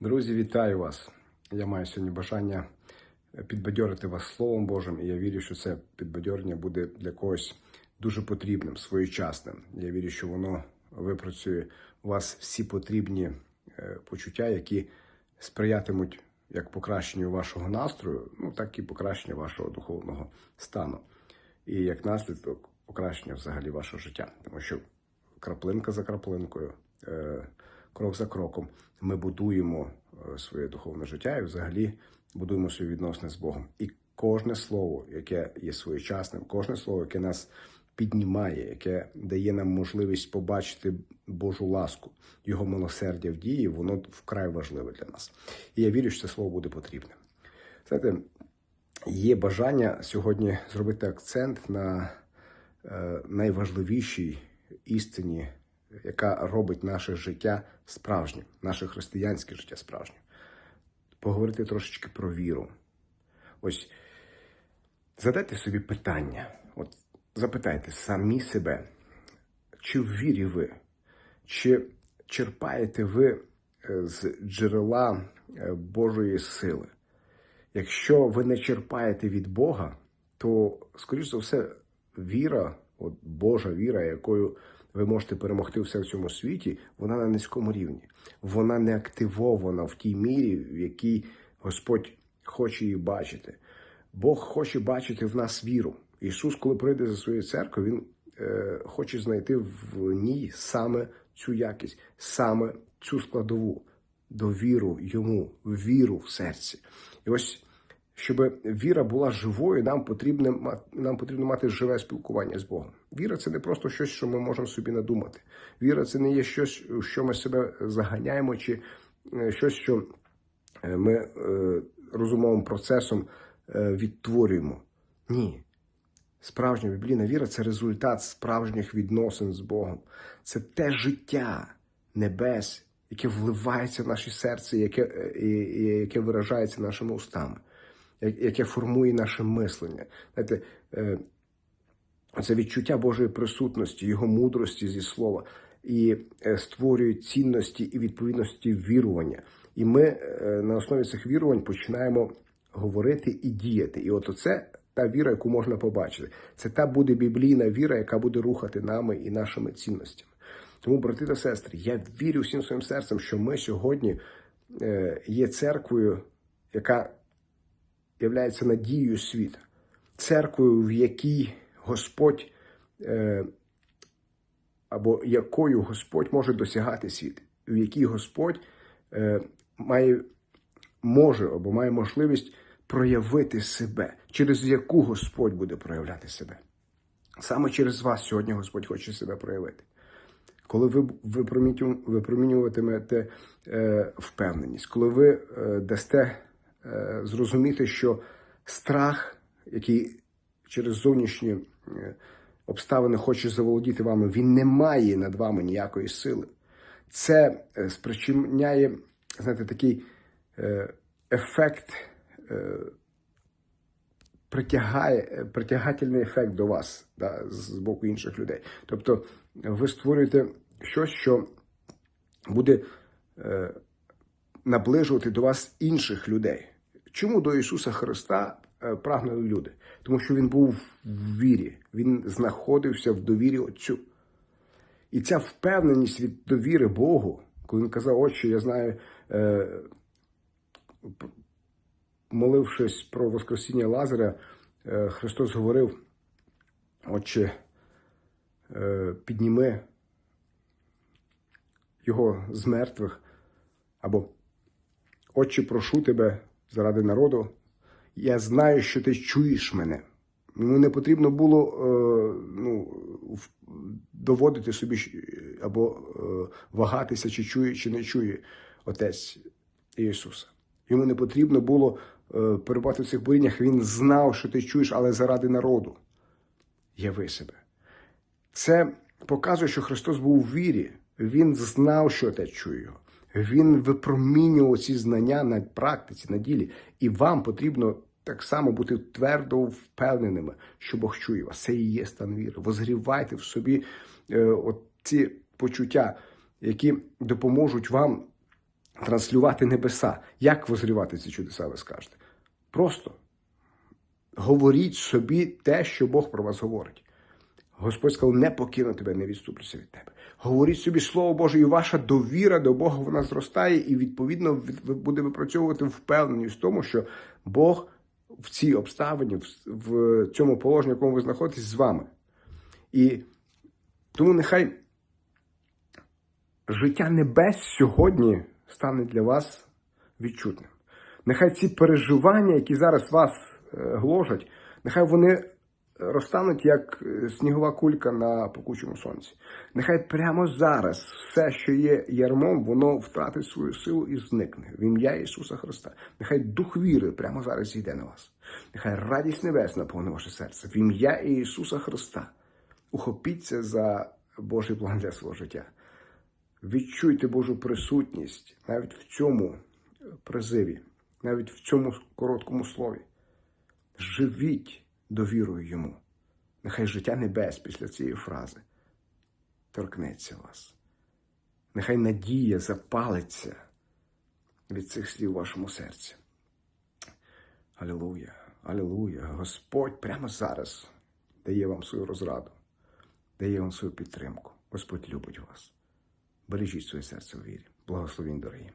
Друзі, вітаю вас! Я маю сьогодні бажання підбадьорити вас Словом Божим, і я вірю, що це підбадьорення буде для когось дуже потрібним, своєчасним. Я вірю, що воно випрацює у вас всі потрібні е, почуття, які сприятимуть як покращенню вашого настрою, ну так і покращенню вашого духовного стану. І як наслідок покращення взагалі вашого життя, тому що краплинка за краплинкою, е, крок за кроком ми будуємо е, своє духовне життя і взагалі будуємо свої відносини з Богом. І кожне слово, яке є своєчасним, кожне слово, яке нас піднімає, яке дає нам можливість побачити Божу ласку, його милосердя в дії, воно вкрай важливе для нас. І я вірю, що це слово буде потрібне. Знаєте, є бажання сьогодні зробити акцент на е, найважливішій істині, яка робить наше життя справжнім, наше християнське життя справжнім. Поговорити трошечки про віру. Ось задайте собі питання, от запитайте самі себе, чи в вірі ви, чи черпаєте ви е, з джерела е, Божої сили. Якщо ви не черпаєте від Бога, то, скоріш за все, віра, от Божа віра, якою ви можете перемогти все в цьому світі, вона на низькому рівні. Вона не активована в тій мірі, в якій Господь хоче її бачити. Бог хоче бачити в нас віру. Ісус, коли прийде за своєю церквою, Він е, хоче знайти в ній саме цю якість, саме цю складову довіру йому, віру в серці. І ось, щоб віра була живою, нам потрібно нам потрібно мати живе спілкування з Богом. Віра це не просто щось, що ми можемо собі надумати. Віра це не є щось, що ми себе заганяємо, чи е, щось, що е, ми е, розумовим процесом відтворюємо. Ні. Справжня біблійна віра це результат справжніх відносин з Богом. Це те життя небес, яке вливається в наші серце, яке, яке виражається нашими устами, яке формує наше мислення. Знаєте, е, це відчуття Божої присутності, Його мудрості зі слова, і е, створює цінності і відповідності вірування. І ми е, на основі цих вірувань починаємо говорити і діяти. І от оце та віра, яку можна побачити. Це та буде біблійна віра, яка буде рухати нами і нашими цінностями. Тому, брати та сестри, я вірю всім своїм серцем, що ми сьогодні є церквою, яка являється надією світу, церквою, в якій Господь е, або якою Господь може досягати світ, в якій Господь е, має може або має можливість проявити себе, через яку Господь буде проявляти себе. Саме через вас сьогодні Господь хоче себе проявити. Коли ви випромінюватимете е, впевненість, коли ви дасте зрозуміти, що страх, який через зовнішні е, обставини хоче заволодіти вами, він не має над вами ніякої сили. Це е, спричиняє, знаєте, такий е, ефект, е, притягає е, притягательний ефект до вас да, з боку інших людей. Тобто ви створюєте щось, що буде е, наближувати до вас інших людей. Чому до Ісуса Христа е, прагнули люди? Тому що Він був в вірі, Він знаходився в довірі Отцю. І ця впевненість від довіри Богу, коли він казав, Отче, я знаю, е, молившись про Воскресіння Лазаря, е, Христос говорив, Отче, підніми його з мертвих, або Отче, прошу тебе заради народу. Я знаю, що ти чуєш мене. Йому не потрібно було е, ну, доводити собі або е, вагатися, чи чує, чи не чує Отець Ісуса. Йому не потрібно було е, перебувати в цих боріннях. Він знав, що ти чуєш, але заради народу. Яви себе. Це показує, що Христос був у вірі. Він знав, що те чує його. Він випромінював ці знання на практиці, на ділі. І вам потрібно так само бути твердо впевненими, що Бог чує вас. Це і є стан віри. Возгрівайте в собі е, от ці почуття, які допоможуть вам транслювати небеса. Як возрівати ці чудеса, ви скажете? Просто говоріть собі те, що Бог про вас говорить. Господь сказав, не покину тебе, не відступлюся від тебе. Говоріть собі Слово Боже, і ваша довіра до Бога вона зростає, і відповідно буде випрацьовувати впевненість в тому, що Бог в цій обставині, в, в цьому положенні, в якому ви знаходитесь, з вами. І тому нехай життя небес сьогодні стане для вас відчутним. Нехай ці переживання, які зараз вас е, гложать, нехай вони розтануть як е, снігова кулька на пекучому сонці. Нехай прямо зараз все, що є ярмом, воно втратить свою силу і зникне в ім'я Ісуса Христа. Нехай дух віри прямо зараз зійде на вас. Нехай радість небес наповне ваше серце в ім'я Ісуса Христа. Ухопіться за Божий план для свого життя. Відчуйте Божу присутність навіть в цьому призиві, навіть в цьому короткому слові. Живіть довірою йому. Нехай життя небес після цієї фрази торкнеться вас. Нехай надія запалиться від цих слів у вашому серці. Алілуя, алілуя. Господь прямо зараз дає вам свою розраду, дає вам свою підтримку. Господь любить вас. Бережіть своє серце у вірі. Благословінь, дорогі.